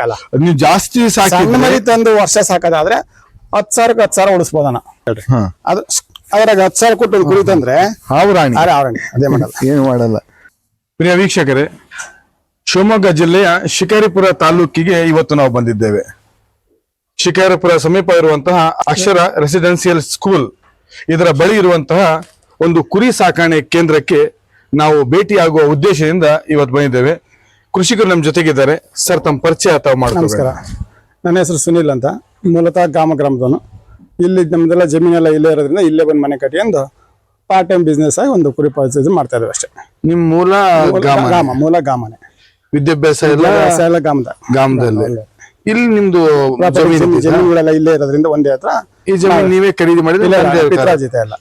ಕಾಲ ನೀವು ಜಾಸ್ತಿ ಸಣ್ಣ ಮರಿ ತಂದು ವರ್ಷ ಸಾಕೋದಾದ್ರೆ ಹತ್ ಸಾವಿರಕ್ಕೆ ಹತ್ತು ಸಾವಿರ ಉಳಿಸ್ಬೋದಣ್ಣ. ಅದು ಅದ್ರಾಗ ಹತ್ತು ಸಾವಿರ ಕೊಟ್ಟು ಕುರಿ ತಂದ್ರೆ ಅದೇ ಮಾಡಲ್ಲ. ಏನು ಮಾಡಲ್ಲ. ಪ್ರಿಯ ವೀಕ್ಷಕರೇ ಶಿವಮೊಗ್ಗ ಜಿಲ್ಲೆಯ ಶಿಕಾರಿಪುರ ತಾಲೂಕಿಗೆ ಇವತ್ತು ನಾವು ಬಂದಿದ್ದೇವೆ. ಶಿಕಾರಿಪುರ ಸಮೀಪ ಇರುವಂತಹ ಅಕ್ಷರ ರೆಸಿಡೆನ್ಸಿಯಲ್ ಸ್ಕೂಲ್ ಇದರ ಬಳಿ ಇರುವಂತಹ ಒಂದು ಕುರಿ ಸಾಕಾಣೆ ಕೇಂದ್ರಕ್ಕೆ ನಾವು ಭೇಟಿಯಾಗುವ ಉದ್ದೇಶದಿಂದ ಇವತ್ತು ಬಂದಿದ್ದೇವೆ. ಕೃಷಿಕರು ನಮ್ಮ ಜೊತೆಗಿದ್ದಾರೆ. ಸರ್ ತಮ್ಮ ಪರಿಚಯ ತಾವು ನಮಸ್ಕಾರ. ಮಾಡ್ತಾರೆ ನನ್ನ ಹೆಸರು ಸುನಿಲ್ ಅಂತ. ಮೂಲತಃ ಗ್ರಾಮ ಗ್ರಾಮದವನು. ಇಲ್ಲಿ ನಮ್ದೆಲ್ಲ ಜಮೀನೆಲ್ಲ ಇಲ್ಲೇ ಇರೋದ್ರಿಂದ ಇಲ್ಲೇ ಬಂದು ಮನೆ ಕಟ್ಕೊಂಡು ಪಾರ್ಟ್ ಟೈಮ್ ಬಿಸ್ನೆಸ್ ಆಗಿ ಒಂದು ಕುರಿ ಪರಿಸ್ಥಿತಿ ಮಾಡ್ತಾ ಇದ್ದೇವೆ ಅಷ್ಟೇ. ನಿಮ್ಮ ಮೂಲ ಗ್ರಾಮ ಮೂಲ ಗ್ರಾಮನೆ. ವಿದ್ಯಾಭ್ಯಾಸ ಎಲ್ಲ ವ್ಯವಸಾಯ ಎಲ್ಲ ಗ್ರಾಮದ. ಗ್ರಾಮದಲ್ಲಿ? ಇಲ್ಲಿ ನಿಮ್ದು ಜಮೀನು ಜಮೀನು ಜಮೀನುಗಳೆಲ್ಲ ಇಲ್ಲೇ ಇರೋದ್ರಿಂದ ಒಂದೇ ಹತ್ರ ಈ ಜಮೀನು ನೀವೇ ಖರೀದಿ ಮಾಡಿದ್ರೆ ತಂದೆ ಎಲ್ಲ.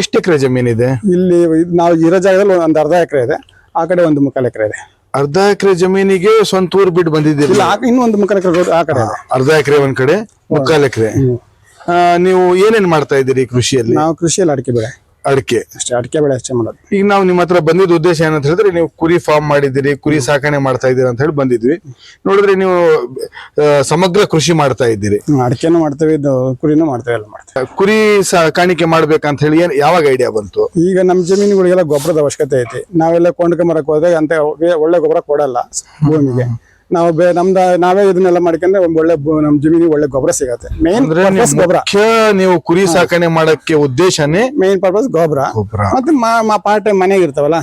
ಎಷ್ಟು ಎಕರೆ ಜಮೀನಿದೆ? ಇಲ್ಲಿ ಇದ್ ನಾವು ಇರೋ ಜಾಗದಲ್ಲಿ ಒಂದು ಅರ್ಧ ಎಕರೆ ಇದೆ. ಆ ಕಡೆ ಒಂದು ಮುಕ್ಕಾಲು ಎಕರೆ ಇದೆ. ಅರ್ಧ ಎಕರೆ ಜಮೀನಿಗೆ ಸ್ವಂತ ಊರು ಬಿಟ್ಟು ಬಂದಿದ್ದೀರಿ? ಇಲ್ಲ ಆ- ಇನ್ನೂ ಒಂದು ಮುಕ್ಕಾಲು ಎಕರೆ ಆ ಕಡೆ ಇದೆ. ಅರ್ಧ ಎಕರೆ ಒಂದ್ ಕಡೆ ಮುಕ್ಕಾಲ್ ಎಕರೆ. ನೀವು ಏನೇನ್ ಮಾಡ್ತಾ ಇದ್ದೀರಿ ಕೃಷಿಯಲ್ಲಿ? ನಾವು ಕೃಷಿಯಲ್ಲಿ ಅಡಿಕೆ ಬೆಳೆ. ಅಡಿಕೆ ಅಷ್ಟೇ ಅಡಿಕೆ ಬೆಳೆ ಅಷ್ಟೇ ಮಾಡೋದು. ಈಗ ನಾವು ನಿಮ್ಮ ಹತ್ರ ಬಂದಿದ್ದ ಉದ್ದೇಶ ಏನಂತ ಹೇಳಿದ್ರೆ ನೀವು ಕುರಿ ಫಾರ್ಮ್ ಮಾಡಿದ್ದೀರಿ ಕುರಿ ಸಾಕಣೆ ಮಾಡ್ತಾ ಇದ್ದೀರಿ ಅಂತ ಹೇಳಿ ಬಂದಿದ್ವಿ. ನೋಡಿದ್ರೆ ನೀವು ಆ, ಸಮಗ್ರ ಕೃಷಿ ಮಾಡ್ತಾ ಇದ್ದೀರಿ. ಅಡಿಕೆನೂ ಮಾಡ್ತೇವೆ ಇದು ಕುರಿನೂ ಮಾಡ್ತೇವೆ ಎಲ್ಲ ಮಾಡ್ತೇವೆ. ಕುರಿ ಸಾಕಾಣಿಕೆ ಮಾಡ್ಬೇಕಂತ ಹೇಳಿ ಏನು ಯಾವಾಗ ಐಡಿಯಾ ಬಂತು? ಈಗ ನಮ್ಮ ಜಮೀನುಗಳಿಗೆಲ್ಲ ಗೊಬ್ಬರದ ಅವಶ್ಯಕತೆ ಐತಿ. ನಾವೆಲ್ಲ ಕೊಂಡ್ಕೊಂಬರಕ್ ಹೋದಾಗ ಅಂತ ಒಳ್ಳೆ ಗೊಬ್ಬರ ಕೊಡಲ್ಲ ಭೂಮಿಗೆ. ನಾವು ಬೇ ನಮ್ದ ನಾವೇ ಇದನ್ನೆಲ್ಲ ಮಾಡ್ಕೊಂಡ್ರೆ ಒಂದ್ ಒಳ್ಳೆ ನಮ್ ಜಮೀನಿಗೆ ಒಳ್ಳೆ ಗೊಬ್ಬರ ಸಿಗತ್ತೆ. ಮೇನ್ ಅಂದ್ರೆ ಪರ್ಪಸ್ ನಿಮ್ ಗೊಬ್ಬರ. ಮುಖ್ಯ ನೀವು ಕುರಿ ಸಾಕಣೆ ಮಾಡಕ್ಕೆ ಉದ್ದೇಶನೇ ಮೇನ್ ಪರ್ಪಸ್ ಗೊಬ್ಬರ. ಗೊಬ್ಬರ. ಮತ್ತೆ ಮಾ ಪಾರ್ಟ್ ಟೈಮ್ ಮನೆಗೆ ಇರ್ತಾವಲ್ಲ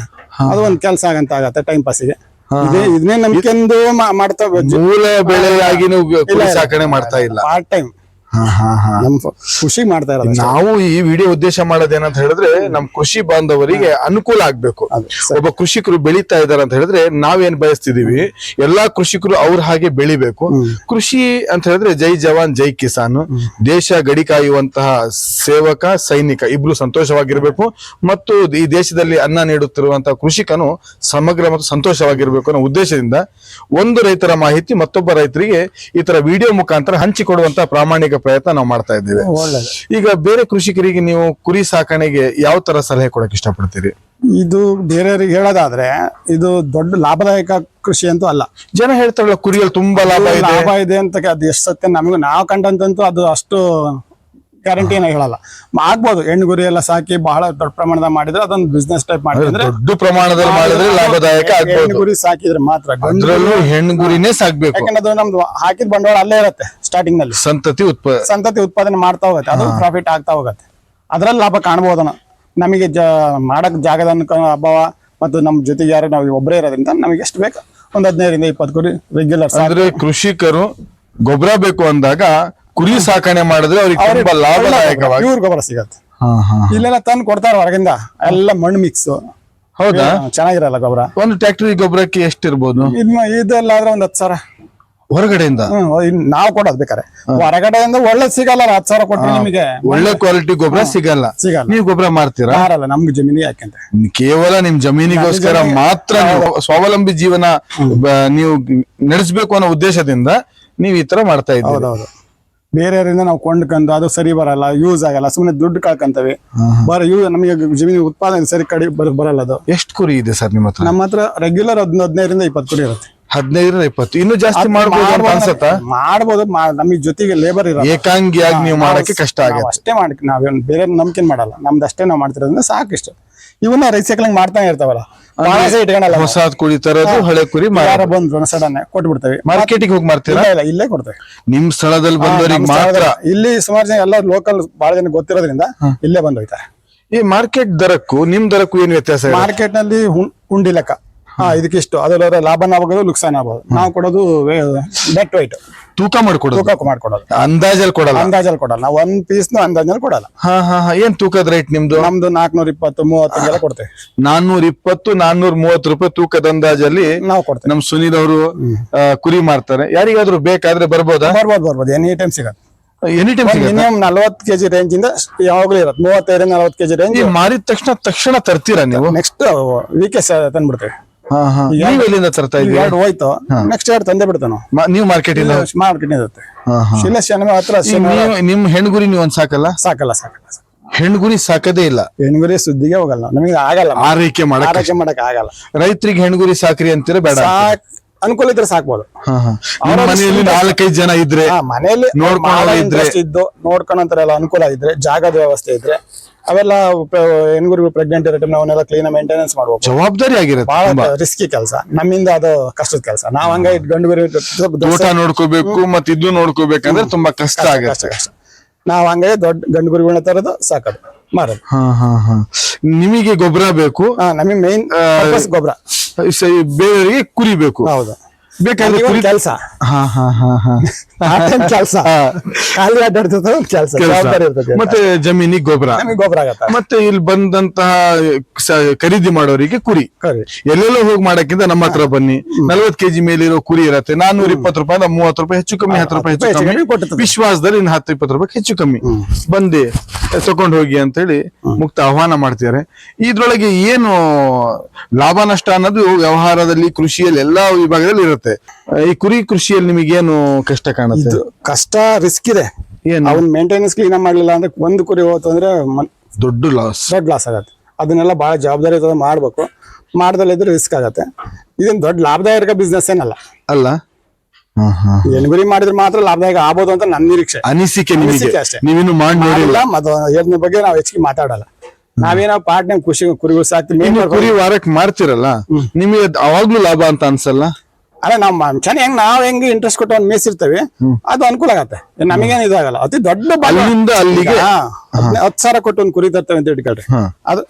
ಅದು ಒಂದ್ ಕೆಲಸ ಆಗಂತ ಆಗತ್ತೆ ಟೈಮ್ ಪಾಸಿಗೆ ಇದೇ ಇದನ್ನೇ ನಂಬಿಕೆಂದು ಮಾಡ್ತಾ ಮೂಲ ಬೆಳೆಯಾಗಿ ನೀವು ಕುರಿ ಸಾಕಣೆ ಮಾಡ್ತಾ ಇಲ್ಲ. ಪಾರ್ಟ್ ಟೈಮ್ ನಮ್ ಖುಷಿ ಮಾಡ್ತಾ ಇರೋದು. ನಾವು ಈ ವಿಡಿಯೋ ಉದ್ದೇಶ ಮಾಡೋದೇನಂತ ಹೇಳಿದ್ರೆ ನಮ್ ಕೃಷಿ ಬಾಂಧವರಿಗೆ ಅನುಕೂಲ ಆಗ್ಬೇಕು. ಒಬ್ಬ ಕೃಷಿಕರು ಬೆಳೀತಾ ಇದಾರೆ ಅಂತ ಹೇಳಿದ್ರೆ ನಾವೇನ್ ಬಯಸ್ತಿದೀವಿ? ಎಲ್ಲಾ ಕೃಷಿಕರು ಅವ್ರ ಹಾಗೆ ಬೆಳಿಬೇಕು. ಕೃಷಿ ಅಂತ ಹೇಳಿದ್ರೆ ಜೈ ಜವಾನ್ ಜೈ ಕಿಸಾನ್. ದೇಶ ಗಡಿ ಕಾಯುವಂತಹ ಸೇವಕ ಸೈನಿಕ ಇಬ್ರು ಸಂತೋಷವಾಗಿರ್ಬೇಕು. ಮತ್ತು ಈ ದೇಶದಲ್ಲಿ ಅನ್ನ ನೀಡುತ್ತಿರುವಂತಹ ಕೃಷಿಕನು ಸಮಗ್ರ ಮತ್ತು ಸಂತೋಷವಾಗಿರ್ಬೇಕು ಅನ್ನೋ ಉದ್ದೇಶದಿಂದ ಒಂದು ರೈತರ ಮಾಹಿತಿ ಮತ್ತೊಬ್ಬ ರೈತರಿಗೆ ಈ ತರ ವಿಡಿಯೋ ಮುಖಾಂತರ ಹಂಚಿಕೊಡುವಂತಹ ಪ್ರಾಮಾಣಿಕ ಪ್ರಯತ್ನ ನಾವು ಮಾಡ್ತಾ ಇದ್ದೇವೆ. ಈಗ ಬೇರೆ ಕೃಷಿಕರಿಗೆ ನೀವು ಕುರಿ ಸಾಕಣೆಗೆ ಯಾವ ತರ ಸಲಹೆ ಕೊಡಕ್ ಇಷ್ಟಪಡ್ತೀರಿ? ಇದು ಬೇರೆಯವ್ರಿಗೆ ಹೇಳೋದಾದ್ರೆ ಇದು ದೊಡ್ಡ ಲಾಭದಾಯಕ ಕೃಷಿ ಅಂತೂ ಅಲ್ಲ. ಜನ ಹೇಳ್ತಾರಲ್ಲ ಕುರಿಯಲ್ಲಿ ತುಂಬಾ ಲಾಭ ಲಾಭ ಇದೆ ಅಂತ ಅದು ಎಷ್ಟು ಸತ್ಯ ನಮಗೂ ನಾವು ಕಂಡಂತಂತೂ ಅದು ಅಷ್ಟು ಗ್ಯಾರಂಟಿ ಏನೋ ಹೇಳಲ್ಲ. ಆಗ್ಬೋದು ಹೆಣ್ಣು ಗುರಿ ಎಲ್ಲ ಸಾಕಿ ಬಹಳ ದೊಡ್ಡ ಪ್ರಮಾಣದ ಮಾಡಿದ್ರೆ ಅದೊಂದು ಬಿಸ್ನೆಸ್ ಟೈಪ್ ಮಾಡಿದ್ರೆ ದೊಡ್ಡ ಪ್ರಮಾಣದಲ್ಲಿ ಮಾಡಿದ್ರೆ ಲಾಭದಾಯಕ ಹೆಣ್ಣು ಗುರಿ ಸಾಕಿದ್ರೆ ಮಾತ್ರ ಅದರಲ್ಲೂ ಹೆಣ್ಣು ಗುರಿನೇ ಸಾಕ್ಬೇಕು. ಯಾಕಂದ್ರೆ ಅದು ನಮ್ದು ಹಾಕಿದ ಬಂಡವಾಳ ಅಲ್ಲೇ ಇರುತ್ತೆ ಸ್ಟಾರ್ಟಿಂಗ್ನಲ್ಲಿ. ಸಂತತಿ ಉತ್ಪಾದನೆ ಸಂತತಿ ಉತ್ಪಾದನೆ ಮಾಡ್ತಾ ಹೋಗುತ್ತೆ ಅದು ಪ್ರಾಫಿಟ್ ಆಗ್ತಾ ಹೋಗುತ್ತೆ. ಅದ್ರಲ್ಲಿ ಲಾಭ ಕಾಣಬಹುದನ ನಮಗೆ ಜ ಮಾಡಕ್ ಜಾಗದ ಅಭಾವ ಮತ್ತು ನಮ್ಮ ಜೊತೆಗೆ ಯಾರು ನಾವು ಒಬ್ಬರೇ ಇರೋದ್ರಿಂದ ನಮಗೆ ಎಷ್ಟು ಬೇಕು? ಒಂದ್ ಹದಿನೈದರಿಂದ ಇಪ್ಪತ್ತು ಕುರಿ ರೆಗ್ಯುಲರ್ ಅಂದ್ರೆ ಕೃಷಿಕರು ಗೊಬ್ಬರ ಬೇಕು ಅಂದಾಗ ಕುರಿ ಸಾಕಣೆ ಮಾಡಿದ್ರೆ ಅವ್ರಿಗೆ ತುಂಬಾ ಲಾಭದಾಯಕವಾಗಿ ಪ್ಯೂರ್ ಗೊಬ್ಬರ ಸಿಗತ್ತೆ. ಇಲ್ಲೆಲ್ಲ ತಂದು ಕೊಡ್ತಾರ ಹೊರಗಿಂದ. ಎಲ್ಲ ಮಣ್ಣು ಮಿಕ್ಸ್ ಹೌದಾ? ಚೆನ್ನಾಗಿರಲ್ಲ ಗೊಬ್ಬರ. ಒಂದು ಟ್ಯಾಕ್ಟರಿ ಗೊಬ್ಬರಕ್ಕೆ ಎಷ್ಟಿರ್ಬೋದು? ಇದೆಲ್ಲ ಆದ್ರೆ ಒಂದ್ ಹತ್ತು ಸಾವಿರ. ಹೊರಗಡೆಯಿಂದ? ನಾವು ಕೊಡೋದು ಬೇಕಾರೆ ಹೊರಗಡೆಯಿಂದ ಒಳ್ಳೆ ಸಿಗಲ್ಲ ಹತ್ತು ಸಾವಿರ ಕೊಟ್ಟರೆ ನಿಮಗೆ ಒಳ್ಳೆ ಕ್ವಾಲಿಟಿ ಗೊಬ್ಬರ ಸಿಗಲ್ಲ. ಸಿಗಲ್ಲ. ನೀವು ಗೊಬ್ಬರ ಮಾರ್ತೀರಾ? ಯಾರಲ್ಲ ನಮ್ಗೆ ಜಮೀನಿಗೆ ಯಾಕೆಂದ್ರೆ. ಕೇವಲ ನಿಮ್ ಜಮೀನಿಗೋಸ್ಕರ ಮಾತ್ರ ಸ್ವಾವಲಂಬಿ ಜೀವನ ನೀವು ನಡೆಸಬೇಕು ಅನ್ನೋ ಉದ್ದೇಶದಿಂದ ನೀವು ಈ ತರ ಮಾಡ್ತಾ ಇದ್ದೀರಿ. ಬೇರೆಯವರಿಂದ ನಾವು ಕೊಂಡ್ಕೊಂಡು ಅದು ಸರಿ ಬರಲ್ಲ ಯೂಸ್ ಆಗಲ್ಲ ಸುಮ್ಮನೆ ದುಡ್ಡು ಕಳ್ಕೊಂತವೆ ಬರ ಯೂಸ್ ನಮಗೆ ಜಮೀನು ಉತ್ಪಾದನೆ ಸರಿ ಕಡಿ ಬರ- ಬರಲ್ಲ ಅದು. ಎಷ್ಟು ಕುರಿ ಇದೆ ಸರ್ ನಿಮ್ಮ ಹತ್ರ? ನಮ್ಮ ಹತ್ರ ರೆಗ್ಯುಲರ್ ಹದ್ ಹದಿನೈದರಿಂದ ಇಪ್ಪತ್ತು ಕುರಿ ಇರುತ್ತೆ. ಹದಿನೈದರಿಂದ ಇಪ್ಪತ್ತು. ಇನ್ನು ಜಾಸ್ತಿ ಮಾಡ್ಬೋದು ಅಂತ ಅನ್ಸತ್ತಾ? ಮಾಡ್ಬೋದು ನಮಗೆ ಜೊತೆಗೆ ಲೇಬರ್ ಇರಲ್ಲ. ಏಕಾಂಗಿಯಾಗಿ ನೀವು ಮಾಡಕ್ಕೆ ಕಷ್ಟ ಆಗುತ್ತೆ. ಅಷ್ಟೇ ಮಾಡಿ ನಾವೇನು ಬೇರೆ ನಂಬಿಕೆ ಮಾಡಲ್ಲ. ನಮ್ದು ಅಷ್ಟೇ ನಾವು ಮಾಡ್ತಿರೋದ್ರಿಂದ ಸಾಕಿಷ್ಟು. ಇವನ್ನ ರೈಸೈಕ್ಲಿಂಗ್ ಮಾಡ್ತಾನೆ ಇರ್ತಾವಲ್ಲ. ಇಟ್ಕೊಳಲ್ಲ ಹೊಸ ಕುರಿ ತರೋದು ಹಳೆ ಕುರಿ ಯಾರ ಬಂದ್ರು ಸಡನ್ ಕೊಟ್ಬಿಡ್ತೇವೆ. ಮಾರ್ಕೆಟಿಗೆ ಹೋಗಿ ಮಾರ್ತೀರಾ? ಇಲ್ಲ ಇಲ್ಲ ಕೊಡ್ತೇವೆ. ನಿಮ್ ಸ್ಥಳದಲ್ಲಿ ಬಂದವರಿಗೆ ಮಾತ್ರ. ಇಲ್ಲಿ ಸುಮಾರು ಜನ ಎಲ್ಲ ಲೋಕಲ್ ಬಹಳ ಜನ ಗೊತ್ತಿರೋದ್ರಿಂದ ಇಲ್ಲೇ ಬಂದು ಹೋಯ್ತಾರೆ ಈ ಮಾರ್ಕೆಟ್ ದರಕ್ಕೂ ನಿಮ್ ದರಕ್ಕೂ ಏನ್ ವ್ಯತ್ಯಾಸ ಮಾರ್ಕೆಟ್ನಲ್ಲಿ ಹುಂಡಿ ಲೆಕ್ಕ. ಹಾ ಇದಕ್ಕಿಷ್ಟು. ಅದರ ಲಾಭನ ಆಗೋದು ನುಕ್ಸಾನ ಆಗೋದು ನಾವು ಕೊಡೋದು ನೆಟ್ ವೈಟ್ ತೂಕ ಮಾಡ್ಕೊಡೋದು? ತೂಕ ಮಾಡ್ಕೊಡೋದು. ಅಂದಾಜಲ್ಲಿ ಕೊಡಲ್ಲ? ಅಂದಾಜಲ್ಲಿ ಕೊಡಲ್ಲ. ನಾವು ಒಂದ್ ಪೀಸ್ನ ಅಂದಾಜಲ್ಲಿ ಕೊಡಲ್ಲ. ಹಾ ಹಾ ಏನ್ ತೂಕದ ರೇಟ್ ನಿಮ್ದು? ನಮ್ದು ನಾಲ್ಕನೂರ ಇಪ್ಪತ್ತು ಮೂವತ್ತೈದೆಲ್ಲ ಕೊಡ್ತೇವೆ. ನಾನ್ನೂರ ಇಪ್ಪತ್ತು ನಾನ್ನೂರ ಮೂವತ್ತು ರೂಪಾಯಿ ತೂಕದ ಅಂದಾಜಲ್ಲಿ ನಾವು ಕೊಡ್ತೇವೆ. ನಮ್ ಸುನೀಲ್ ಅವರು ಕುರಿ ಮಾರ್ತಾರೆ. ಯಾರಿಗಾದ್ರೂ ಬೇಕಾದ್ರೆ ಬರ್ಬೋದಾ? ಬರ್ಬೋದು ಬರ್ಬೋದು. ಎನಿ ಟೈಮ್ ಸಿಗತ್ತೆ. ಎನಿ ಟೈಮ್ ಮಿನಿಮಮ್ ನಲ್ವತ್ತು ಕೆಜಿ ರೇಂಜ್ ಇಂದ ಯಾವಾಗಲೂ ಇರುತ್ತೆ. ಮೂವತ್ತೈದರಿಂದ ನಲ್ವತ್ತು ಕೆಜಿ ರೇಂಜ್ ಮಾರಿದ ತಕ್ಷಣ ತಕ್ಷಣ ತರ್ತೀರಾ ನೀವು? ನೆಕ್ಸ್ಟ್ ವೀಕೆ ತಂದ್ಬಿಡ್ತೇವೆ. ಹಾ ನೀವು ಎಲ್ಲಿಂದ ತರ್ತಾ ಈಗ ಇದ್ದೀರಿ? ಎರಡು ಹೋಯ್ತು. ನೆಕ್ಸ್ಟ್ ಎರಡು ತಂದೆ ಬಿಡ್ತಾನ. ನಾವು ಮಾರ್ಕೆಟ್ ಇಲ್ಲ ಮಾರ್ಕೆಟ್ ಇರುತ್ತೆ. ಹಾ. ಶನಿವಾರ ಹತ್ರ ಈಗ ಶನಿವಾರ ನಿಮ್ ಹೆಣ್ಗುರಿ ನೀವು ಒಂದ್ ಸಾಕಲ್ಲ? ಸಾಕಲ್ಲ ಸಾಕಲ್ಲ. ಹೆಣ್ಗುರಿ ಸಾಕದೇ ಇಲ್ಲ. ಹೆಣ್ಗುರಿ ಸುದ್ದಿಗೆ ಹೋಗಲ್ಲ. ನಮಗೆ ಆಗಲ್ಲ. ಆರೈಕೆ ಮಾಡಕ್ ಆರೈಕೆ ಮಾಡಕ್ ಆಗಲ್ಲ. ರೈತರಿಗೆ ಹೆಣ್ಗುರಿ ಸಾಕ್ರಿ ಅಂತೀರ ಬೇಡ ಅನುಕೂಲ ಇದ್ರೆ ಸಾಕ್ಬೋದು. ಮನೆಯಲ್ಲಿ ನಾಲ್ಕೈದು ಜನ ಇದ್ರೆ ಮನೆಯಲ್ಲಿ ಇದ್ದು ನೋಡ್ಕೊಳಂತಾರೆಲ್ಲ ಅನುಕೂಲ ಇದ್ರೆ ಜಾಗದ ವ್ಯವಸ್ಥೆ ಇದ್ರೆ ಅವೆಲ್ಲ ಹೆಣ್ಗುರಿಗಳು ಪ್ರೆಗ್ನೆಂಟ್ ಇರೋ ಟೈಮ್ ಅವನ್ನೆಲ್ಲ ಕ್ಲೀನ್ ಮೇಂಟೆನೆನ್ಸ್ ಮಾಡಬೇಕು ಜವಾಬ್ದಾರಿ ಆಗಿರುತ್ತೆ ಬಹಳ ರಿಸ್ಕಿ ಕೆಲಸ. ನಮ್ಮಿಂದ ಅದು ಕಷ್ಟದ ಕೆಲಸ. ನಾವ್ ಹಂಗ ಇಟ್ ಗಂಡು ತೋಟ ನೋಡ್ಕೋಬೇಕು ಮತ್ತೆ ಇದು ನೋಡ್ಕೋಬೇಕಂದ್ರೆ ತುಂಬಾ ಕಷ್ಟ ಆಗುತ್ತೆ. ನಾವ್ ಹಂಗಾಗಿ ದೊಡ್ಡ ಗಂಡು ಗುರಿಗಳನ್ನ ತರೋದು ಸಾಕದು. ಮಾರೋದು. ನಿಮಗೆ ಗೊಬ್ಬರ ಬೇಕು? ನಮಗೆ ಮೇನ್ ಗೊಬ್ಬರ ಬೇರೆಯವರಿಗೆ ಕುರಿಬೇಕು. ಹೌದಾ. ಬೇಕಾದ್ರೆ ಕುರಿ ಕೆಲಸ. ಕೆಲಸ. ಖಾಲಿ ಅಡ್ಡಾಡ್ತದ ಒಂದ್ ಕೆಲಸ. ಜವಾಬ್ದಾರಿ ಮತ್ತೆ ಜಮೀನಿಗೆ ಗೊಬ್ಬರ. ಗೊಬ್ಬರ ಆಗತ್ತ. ಮತ್ತೆ ಇಲ್ಲಿ ಬಂದಂತಹ ಖರೀದಿ ಮಾಡೋರಿಗೆ ಕುರಿ. ಎಲ್ಲೆಲ್ಲೋ ಹೋಗಿ ಮಾಡಕ್ಕಿಂತ ನಮ್ಮ ಹತ್ರ ಬನ್ನಿ. ನಲ್ವತ್ ಕೆಜಿ ಮೇಲೆ ಇರೋ ಕುರಿ ಇರತ್ತೆ. ನಾನೂರ ಇಪ್ಪತ್ತು ರೂಪಾಯಿ ಮೂವತ್ತು ರೂಪಾಯಿ ಹೆಚ್ಚು ಕಮ್ಮಿ ಹತ್ತು ರೂಪಾಯಿ ಹೆಚ್ಚು ಕಮ್ಮಿ. ವಿಶ್ವಾಸದಲ್ಲಿ ಇನ್ನು ಹತ್ತು ಇಪ್ಪತ್ತು ರೂಪಾಯಿ ಹೆಚ್ಚು ಕಮ್ಮಿ. ಬಂದಿ ತಕೊಂಡ್ ಹೋಗಿ ಅಂತ ಹೇಳಿ ಮುಕ್ತ ಆಹ್ವಾನ ಮಾಡ್ತಿದ್ದಾರೆ. ಇದ್ರೊಳಗೆ ಏನು ಲಾಭ ನಷ್ಟ ಅನ್ನೋದು ವ್ಯವಹಾರದಲ್ಲಿ ಕೃಷಿಯಲ್ಲಿ ಎಲ್ಲಾ ವಿಭಾಗದಲ್ಲಿ ಇರುತ್ತೆ. ಈ ಕುರಿ ಕೃಷಿಯಲ್ಲಿ ನಿಮಗೇನು ಕಷ್ಟ ಕಾಣುತ್ತೆ? ಕಷ್ಟ ರಿಸ್ಕ್ ಇದೆ. ಏನು? ಅವ್ನ್ ಮೇಂಟೆನೆನ್ಸ್ ಕ್ಲೀನ್ ಮಾಡ್ಲಿಲ್ಲ ಅಂದ್ರೆ ಒಂದು ಕುರಿ ಹೋಯ್ತು ಅಂದ್ರೆ ದೊಡ್ಡ ಲಾಸ್ ದೊಡ್ಡ ಲಾಸ್ ಆಗತ್ತೆ. ಅದನ್ನೆಲ್ಲ ಬಹಳ ಜವಾಬ್ದಾರಿ ಇರ್ತದೆ ಮಾಡ್ಬೇಕು. ಮಾಡ್ದಲ್ಲ ಇದ್ರೆ ರಿಸ್ಕ್ ಆಗತ್ತೆ. ಇದನ್ ದೊಡ್ಡ ಲಾಭದಾಯಕ ಬಿಸ್ನೆಸ್ ಏನಲ್ಲ. ಅಲ್ಲ? ಎನ್ಗುರಿ ಮಾಡಿದ್ರೆ ಮಾತ್ರ ಲಾಭದಾಯಕ ಆಗ್ಬೋದು ಅಂತ ನನ್ನ ನಿರೀಕ್ಷೆ. ಅನಿಸಿಕೆ ನಿಮಗೆ. ಅಷ್ಟೇ. ನೀವಿನ್ನು ಮಾಡಿ ನೋಡಿಲ್ಲ. ಮಾಡಿಲ್ಲ ಮತ್ತು ಅದ್ರ ಬಗ್ಗೆ ನಾವು ಹೆಚ್ಚಿಗೆ ಮಾತಾಡಲ್ಲ. ನಾವೇನೋ ಪಾರ್ಟ್ ಟೈಮ್ ಖುಷಿ ಕುರಿಗಳು ಸಾಕ್ತಿವಿ ಕುರಿ ವಾರಕ್ಕೆ ಮಾರ್ತಿರಲ್ಲ? ನಿಮಗೆ ಅವಾಗ್ಲೂ ಲಾಭ ಅಂತ ಅನ್ಸಲ್ಲ? ಅಲ್ಲ ನಾವು ಮನುಷ್ಯನ ಹೆಂಗ್ ನಾವ್ ಹೆಂಗ್ ಇಂಟ್ರೆಸ್ಟ್ ಕೊಟ್ಟು ಒಂದ್ ಮೇಸಿರ್ತೇವೆ ಅದು ಅನುಕೂಲ ಆಗತ್ತೆ. ನಮಗೇನು ಇದಾಗಲ್ಲ ಅತಿ ದೊಡ್ಡ. ಅಲ್ಲಿಂದ ಅಲ್ಲಿಗೆ? ಹತ್ತು ಸಾವಿರ ಕೊಟ್ಟು ಒಂದು ಕುರಿ ತರ್ತೇವೆ ಅಂತ ಇಟ್ಕೊಳ್ರಿ. ಅದು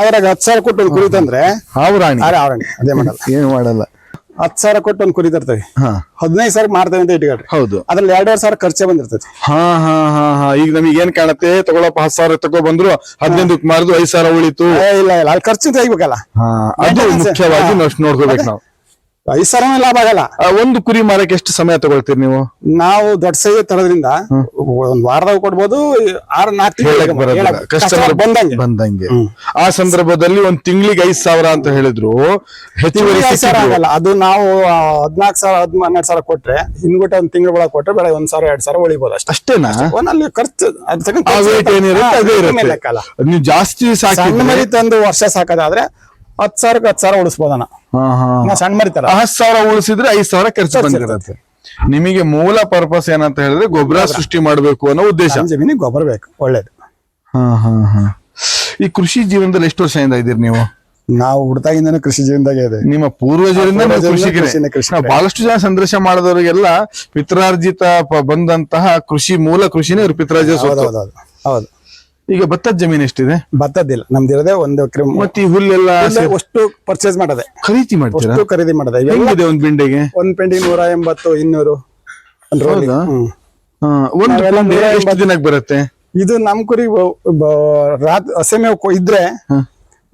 ಅದ್ರಾಗ ಹತ್ತು ಸಾವಿರ ಕೊಟ್ಟು ಒಂದು ಕುರಿ ತಂದ್ರೆ ಅರೆ ಅದೇ ಮಾಡಲ್ಲ. ಏನು ಮಾಡಲ್ಲ. ಹತ್ತು ಸಾವಿರ ಕೊಟ್ಟು ಒಂದ್ ಕುರಿ ತರ್ತೇವೆ. ಹದಿನೈದು ಸಾವಿರ ಮಾಡ್ತೇವೆ ಅಂತ ಇಟ್ಕೊಳ್ರಿ ಹೌದು. ಅದ್ರಲ್ಲಿ ಎರಡೆರಡು ಸಾವಿರ ಖರ್ಚೆ ಬಂದಿರ್ತೈತಿ. ಹಾ ಹಾ ಹಾ ಹಾ. ಈಗ ನಮಗೆ ಏನ್ ಕಾಣತ್ತೆ? ತಗೊಳಪ್ಪ ಹತ್ತು ಸಾವಿರ ತಗೋ ಬಂದ್ರು ಹದಿನೈದಕ್ಕೆ ಮಾರ್ದು ಐದ್ ಸಾವಿರ ಉಳಿತು. ಇಲ್ಲ ಇಲ್ಲ. ಅಲ್ಲಿ ಖರ್ಚು ತೆಗಿಬೇಕಲ್ಲ ಹಾ ಅದು. ಮುಖ್ಯವಾಗಿ ನೋಡ್ಕೋಬೇಕು ನಾವು. ಐದು ಸಾವಿರ ಲಾಭ ಆಗಲ್ಲ. ಆ, ಒಂದು ಕುರಿ ಮಾರಕ್ಕೆ ಎಷ್ಟು ಸಮಯ ತಗೊಳ್ತೀರಿ ನೀವು? ನಾವು ದೊಡ್ಡ ಸೈಜ್ ತರೋದ್ರಿಂದ ಒಂದ್ ವಾರದಾಗ ಕೊಡ್ಬೋದು ಆರು ನಾಲ್ಕು ಹೇಳಕ್ ಬರೋದಿಲ್ಲ. ಹೇಳಕ್- ಕಸ್ಟಮರ್ customer ಬಂದಂಗೆ. ಬಂದಂಗೆ. ಆ ಸಂದರ್ಭದಲ್ಲಿ ಒಂದ್ ತಿಂಗಳಿಗೆ ಐದ್ ಸಾವಿರ ಅಂತ ಹೇಳಿದ್ರು. ಹೆಚ್ಚುವರಿ ಐದ್ ಸಾವಿರ ಸಿಕ್ಕಿದ್ರು. ಆಗಲ್ಲ. ಅದು ನಾವು ಹದ್ನಾಲ್ಕು ಸಾವಿರ ಹದ್ ಹನ್ನೆರಡು ಸಾವಿರ ಕೊಟ್ರೆ ಇನ್ಗುಟ ಒಂದ್ ತಿಂಗಳ ಒಳಗೆ ಕೊಟ್ರೆ ಬೆಳೆ ಒಂದ್ ಸಾವಿರ ಎರಡ್ ಸಾವಿರ ಉಳಿಬೋದು ಅಷ್ಟೇ. ಅಷ್ಟೇನಾ? ಒಂದಲ್ಲಿ ಖರ್ಚು ಅದ್ ತಗೊಂಡ್ ಆ ಖರ್ಚು ವೇಟ್ ಏನಿರುತ್ತೆ ಹಾ, ಅದೇ ಅದ್ರ ಮೇಲೆ ಇರುತ್ತೆ ಲೆಕ್ಕಲ್ಲ. ನೀವು ಜಾಸ್ತಿ ಸಣ್ಣ ಸಾಕಿದ್ರೆ ಮರಿ ತಂದು ವರ್ಷ ಸಾಕೋದಾದ್ರೆ ಹತ್ತು ಸಾವಿರಕ್ಕೆ ಹತ್ತು ಸಾವಿರ ನಾ ಸಣ್ಣ ಮರಿತಾರ. ಹತ್ ಹತ್ತು ಸಾವಿರ ಉಳಿಸಿದ್ರೆ ಐದ್ ಸಾವಿರ ಖರ್ಚು ಬಂದಿರುತ್ತೆ. ನಿಮಗೆ ಮೂಲ ಪರ್ಪಸ್ ಏನಂತ ಹೇಳಿದ್ರೆ ಗೊಬ್ಬರ ಸೃಷ್ಟಿ ಮಾಡಬೇಕು ಅನ್ನೋ ಉದ್ದೇಶ. ಜಮೀನಿಗೆ ಗೊಬ್ಬರ ಬೇಕು ಒಳ್ಳೇದು. ಹಾ ಹಾ ಹಾ. ಈ ಕೃಷಿ ಜೀವನದಲ್ಲಿ ಎಷ್ಟು ವರ್ಷದಿಂದ ಇದ್ದೀರಿ ನೀವು? ನಾವು ಹುಡ್ತಾಗಿಂದನೂ ಕೃಷಿ ಜೀವನದಾಗ ಇದೆ. ನಿಮ್ಮ ಪೂರ್ವಜರಿಂದ ಕೃಷಿ ಬಹಳಷ್ಟು ಜನ ಸಂದರ್ಶನ ಮಾಡಿದವರಿಗೆಲ್ಲ ಪಿತ್ರಾರ್ಜಿತ ಬಂದಂತಹ ಕೃಷಿ ಮೂಲ ಕೃಷಿನೇ ಇವ್ರ ಪಿತ್ರಾರ್ಜಿತ ಹೌದು. ಈಗ ಭತ್ತದ ಜಮೀನ್ ಎಷ್ಟಿದೆ? ಭತ್ತದ್ದಿಲ್ಲ ನಮ್ದಿರದೇ ಒಂದು ಎಕರೆ ಮತ್ತೆ ಈ ಹುಲ್ಲೆಲ್ಲ ಅಷ್ಟು ಪರ್ಚೇಸ್ ಮಾಡದೆ. ಖರೀದಿ ಮಾಡ್ತೀರಾ? ಅಷ್ಟು ಖರೀದಿ ಮಾಡದೆ. ಹೆಂಗಿದೆ ಒಂದ್ ಪಿಂಡಿಗೆ ಒಂದ್ ಪೆಂಡಿ ನೂರ ಎಂಬತ್ತು ಇನ್ನೂರು. ಒಂದ್ ರೋಲಿ. ಹೌದಾ? ಹ್ಮ್. ಹಾ, ಒಂದು ನಾವೆಲ್ಲ ಪುಂಡೆ ನೂರ ಎಷ್ಟು ದಿನಕ್ಕೆ ಬರುತ್ತೆ? ಇದು ನಮ್ ಕುರಿ ರಾತ್ ಹಸೆಮೇವ್ ಕೊ- ಇದ್ರೆ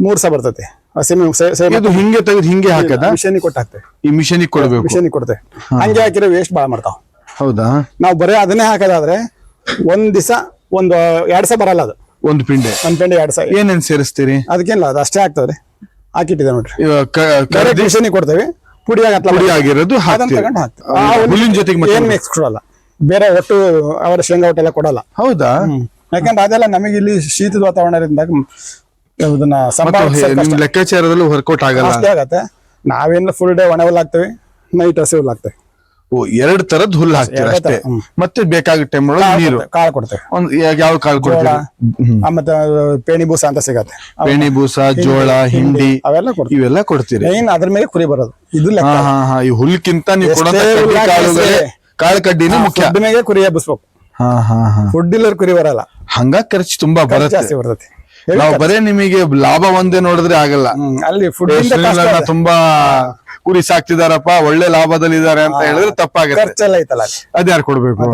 ಮೂರ್ ಸಾವಿರ ಬರ್ತೈತಿ ಹಸೆಮೇವ್ ಇದು ಹಿಂಗೆ ತೆಗೆದು ಹಿಂಗೆ ಹಾಕದ? ಮಿಷನ್ ಕೊಟ್ಟು ಹಾಕ್ತೇವೆ ಈ ಮಿಷನಿಗೆ ಕೊಡ್ಬೇಕು. ಮಿಷನ್ ಕೊಡ್ತೇವೆ ಹಂಗೆ ಹಾಕಿದ್ರೆ ವೇಸ್ಟ್ ಬಾಳ ಮಾಡ್ತಾವ. ಹೌದಾ? ನಾವು ಬರೀ ಅದನ್ನೇ ಹಾಕೋದಾದ್ರೆ ಒಂದ್ ದಿವಸ ಒಂದು ಎರಡ್ ಸಾವಿರ ಬರಲ್ಲ ಅದು. ಒಂದು ಪಿಂಡೆ. ಒಂದ್ ಪಿಂಡೆ ಎರಡ್ ಸಾವಿರ ಏನೇನ್ ಸೇರಿಸ್ತೀರಿ? ಅದಕ್ಕೇನಿಲ್ಲ ಅದು ಅಷ್ಟೇ ಆಗ್ತದೆ ಹಾಕಿಟ್ಟಿದೆ ನೋಡ್ರಿ. ಇವಾಗ ಕ- ಡೈರೆಕ್ಟ್ ಕರ್ದಿ ಮಿಷನ್ ಕೊಡ್ತೇವೆ. ಪುಡಿ ಪುಡಿ ಆಗಿರೋದು ಅದನ್ನ ಹಾಕ್ತೀರಿ ತಗೊಂಡು ಹಾಕ್ತೀವಿ. ಆ, ಹುಲ್ಲಿನ ಜೊತೆಗೆ ಮತ್ತೆ ಏನ್ ಮಿಕ್ಸ್ ಕೊಡಲ್ಲ. ಬೇರೆ ಒಟ್ಟು ಅವರ ಶೇಂಗಾ ಒಟ್ಟೆಲ್ಲ ಕೊಡಲ್ಲ. ಹೌದಾ? ಯಾಕಂದ್ರೆ ಅದೆಲ್ಲ ನಮಗೆ ಇಲ್ಲಿ ಶೀತದ ಮತ್ತೆ ಸಂಭಾಳಿಸೋಕೆ ನಿಮ್ ಕಷ್ಟ. ಲೆಕ್ಕಾಚಾರದಲ್ಲೂ ವರ್ಕೌಟ್ ಆಗಲ್ಲ. ಅಷ್ಟೇ ಆಗತ್ತೆ. ನಾವೇನು ಫುಲ್ ಡೇ ಒಣ ಹುಲ್ ಹಾಕ್ತೇವೆ ನೈಟ್ ಹಸಿ ಹುಲ್ ಹಾಕ್ತೇವೆ. ಓ ಎರಡ್ ತರದ್ ಹುಲ್ಲು ಹಾಕ್ತೀರ ಎರಡ್ ಅಷ್ಟೇ. ತರ, ಹ್ಮ್. ಮತ್ತೆ ಬೇಕಾಗುತ್ತೆ ಟೈಮ್ ಒಳಗೆ ನೀರು. ಕಾಳು ಕೊಡ್ತೇವೆ. ಒಂದ್ ಯಾ- ಯಾವ ಕಾಳು ಜೋಳ ಕೊಡ್ತೀರಿ? ಹ್ಮ್. ಆ, ಮತ್ತೆ ಪೇಣಿ ಬೂಸ ಅಂತ ಸಿಗತ್ತೆ. ಅವ್- ಪೇಣಿ ಬೂಸ ಜೋಳ ಹಿಂಡಿ ಅವೆಲ್ಲ ಕೊಡ್ತೀವಿ. ಇವೆಲ್ಲ ಕೊಡ್ತೀರಿ. ಮೇನ್ ಅದ್ರ ಮೇಲೆ ಕುರಿ ಬರೋದು. ಇದು ಲೆಕ್ಕ. ಹಾ ಈ ಹುಲ್ಕಿಂತ ನೀವು ಎಷ್ಟೇ ಕೊಡೋ ಹುಲ್ಲು ಕಾಳುಗಳೇ ಹಾಕಿದ್ರೆ ಕಾಳು ಕಡ್ಡಿನೇ ಮುಖ್ಯ. ಫುಡ್ ಮೇಲೆ ಕುರಿ ಹಬ್ಬಿಸ್ಬೇಕು. ಹಾ ಹಾ ಹಾ. ಫುಡ್ ಇಲ್ಲರ್ ಕುರಿ ಬರಲ್ಲ. ಹಂಗ ಖರ್ಚು ತುಂಬಾ ಬರುತ್ತೆ. ಜಾಸ್ತಿ ಬರ್ತೈತಿ. ನಾವು ಬರೇ ನಿಮಗೆ ಲಾಭ ಒಂದೇ ನೋಡಿದ್ರೆ ಆಗಲ್ಲ. ಅಲ್ಲಿ ಫುಡ್ ತುಂಬಾ ಕುರಿ ಸಾಕ್ತಿದಾರಪ್ಪ ಒಳ್ಳೆ ಲಾಭದಲ್ಲಿ ಇದಾರೆ ಅಂತ ಹೇಳಿದ್ರೆ ತಪ್ಪಾಗುತ್ತೆ. ಖರ್ಚೆಲ್ಲ ಐತಲ್ಲ. ಅದ್ಯಾರು ಕೊಡ್ಬೇಕು?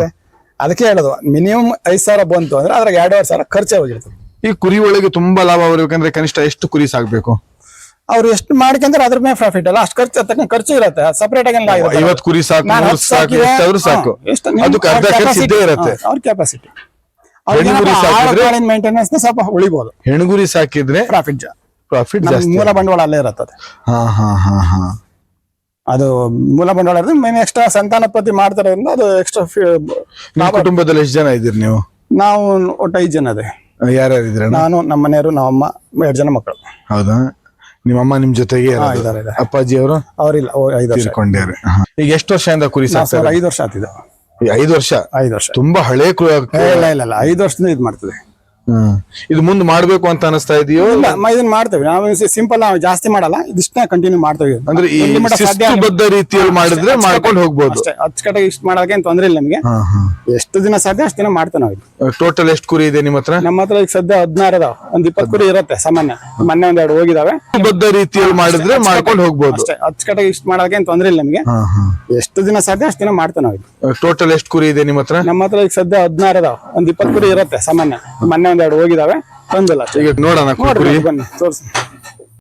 ಅದಕ್ಕೆ ಹೇಳೋದು ಮಿನಿಮಮ್ ಐದ್ ಸಾವಿರ ಬಂತು ಅಂದ್ರೆ ಅದ್ರಾಗ ಎರಡೂವರೆ ಸಾವಿರ ಖರ್ಚೆ ಹೋಗಿರ್ತದೆ ಈ ಕುರಿ ಒಳಗೆ ತುಂಬಾ ಲಾಭ ಬರ್ಬೇಕಂದ್ರೆ ಕನಿಷ್ಠ ಎಷ್ಟು ಕುರಿ ಸಾಕ್ಬೇಕು? ಅವ್ರು ಎಷ್ಟು ಮಾಡ್ಕೊಂಡ್ರೆ ಅದ್ರ ಮೇಲೆ ಪ್ರಾಫಿಟ್ ಅಲ್ಲ ಅಷ್ಟು ಖರ್ಚು ಅದಕ್ಕೆ ಖರ್ಚು ಇರುತ್ತೆ ಸಪರೇಟ್ ಆಗಿ ಕುರಿ ಸಾಕು ಸಾಕು ಎಷ್ಟಾದ್ರೂ ಸಾಕು. ಅದಕ್ಕೆ ಅರ್ಧ ಖರ್ಚು ಇದ್ದೇ ಇರುತ್ತೆ. ಅವ್ರ ಕೆಪಾಸಿಟಿ ಹೆಣ್ಣು ಕುರಿ ಸಾಕಿದ್ರೆ- ಮೇಂಟೆನೆನ್ಸ್ ಸ್ವಲ್ಪ ಉಳಿಬಹುದು ಹೆಣ್ಗುರಿ ಸಾಕಿದ್ರೆ ಪ್ರಾಫಿಟ್ ಪ್ರಾಫಿಟ್ ಜಾಸ್ತಿ ಮೂಲ ಬಂಡವಾಳ ಅಲ್ಲೇ ಇರುತ್ತದೆ. ಹಾ ಹಾ ಹಾ ಹಾ. ಅದು ಮೂಲ ಬಂಡವಾಳ ಮೇನ್ ಎಕ್ಸ್ಟ್ರಾ ಸಂತಾನೋತ್ಪತ್ತಿ ಮಾಡ್ತಾರೋದ್ರಿಂದ ಅದು ಎಕ್ಸ್ಟ್ರಾ ನಾವು ಕುಟುಂಬದಲ್ಲಿ ಎಷ್ಟು ಜನ ಇದ್ದೀರಿ ನೀವು? ನಾವು ಒಟ್ಟು ಐದು ಜನ ಅದೇ ಯಾರ್ಯಾರು ಇದ್ರೆ ನಾನು ನಮ್ಮ ಮನೆಯವರು ನಮ್ಮಮ್ಮ ಎರಡು ಜನ ಮಕ್ಕಳು. ಹೌದಾ? ನಿಮ್ಮಮ್ಮ ನಿಮ್ ಜೊತೆಗೆ. ಅಪ್ಪಾಜಿ ಅವರು ಅವರಿಲ್ಲ ಐದು ವರ್ಷ. ಈಗ ಎಷ್ಟು ವರ್ಷದಿಂದ ಕುರಿ ಐದು ವರ್ಷ ಆತಿದ್ದು ಈ ಐದು ವರ್ಷ. ಐದು ವರ್ಷ. ತುಂಬಾ ಹಳೆ ಇಲ್ಲ ಇಲ್ಲ ಇಲ್ಲ. ಐದು ವರ್ಷದಿಂದ ಇದು ಮಾಡ್ತದೆ. ಇದು ಮುಂದೆ ಮಾಡ್ಬೇಕು ಅಂತ ಅನಿಸ್ತಾ ಇದೆಯೋ? ಇಲ್ಲ ಮ- ಇದನ್ನ ಮಾಡ್ತೇವೆ. ನಾವು ಸಿಂಪಲ್ ನಾವು ಜಾಸ್ತಿ ಮಾಡಲ್ಲ. ಇದಿಷ್ಟನ್ನ ಕಂಟಿನ್ಯೂ ಮಾಡ್ತೇವೆ. ಅಂದ್ರೆ ಈ ಎಲ್ಲಿ ಮಟ್ಟ ಸಾಧ್ಯ ಶಿಸ್ತುಬದ್ಧ ರೀತಿಯಲ್ಲಿ ಮಾಡಿದ್ರೆ ಮಾಡ್ಕೊಂಡು ಹೋಗ್ಬೋದು. ಅಷ್ಟೇ ಅಚ್ಚುಕಟ್ಟಾಗಿ ಇಷ್ಟು ತೊಂದ್ರೆ ಇಲ್ಲ ನಮಗೆ. ಎಷ್ಟು ದಿನ ಸಾಧ್ಯ ಅಷ್ಟು ದಿನ ಮಾಡ್ತೇವೆ ನಾವು ಟೋಟಲ್ ಎಷ್ಟು ಕುರಿ ಇದೆ ನಿಮ್ಮ ಹತ್ರ? ನಮ್ಮ ಹತ್ರ ಈಗ ಸದ್ಯ ಹದಿನಾರು ಅದಾವ. ಒಂದ್ ಇಪ್ಪತ್ತು ಕುರಿ ಇರುತ್ತೆ ಸಾಮಾನ್ಯ. ಮೊನ್ನೆ ಒಂದ್ ಎರಡು ಹೋಗಿದಾವೆ. ಬದ್ಧ ರೀತಿಯಲ್ಲಿ ಮಾಡಿದ್ರೆ ಮಾಡ್ಕೊಂಡು ಹೋಗ್ಬೋದು. ಅಷ್ಟೇ ಅಚ್ಚುಕಟ್ಟಾಗಿ ಇಷ್ಟು ಮಾಡೋದಕ್ಕೆ ಏನ್ ತೊಂದ್ರೆ ಇಲ್ಲ ನಮಗೆ. ಎಷ್ಟು ದಿನ ಸಾಧ್ಯ ಅಷ್ಟು ದಿನ ಮಾಡ್ತೇವೆ ನಾವು ಟೋಟಲ್ ಎಷ್ಟು ಕುರಿ ಇದೆ ನಿಮ್ಮ ಹತ್ರ? ನಮ್ಮ ಹತ್ರ ಈಗ ಸದ್ಯ ಹದಿನಾರು ಅದಾವ. ಒಂದ್ ಇಪ್ಪತ್ತು ಕುರಿ ಇರುತ್ತೆ ಸಾಮಾನ್ಯ. ಮೊನ್ನೆ ಒಂದೆರಡು ಹೋಗಿದಾವೆ. ತಂದಿಲ್ಲ ಈಗ ನೋಡೋಣ ನೋಡ್ರಿ ಬನ್ನಿ ತೋರಿಸಿ.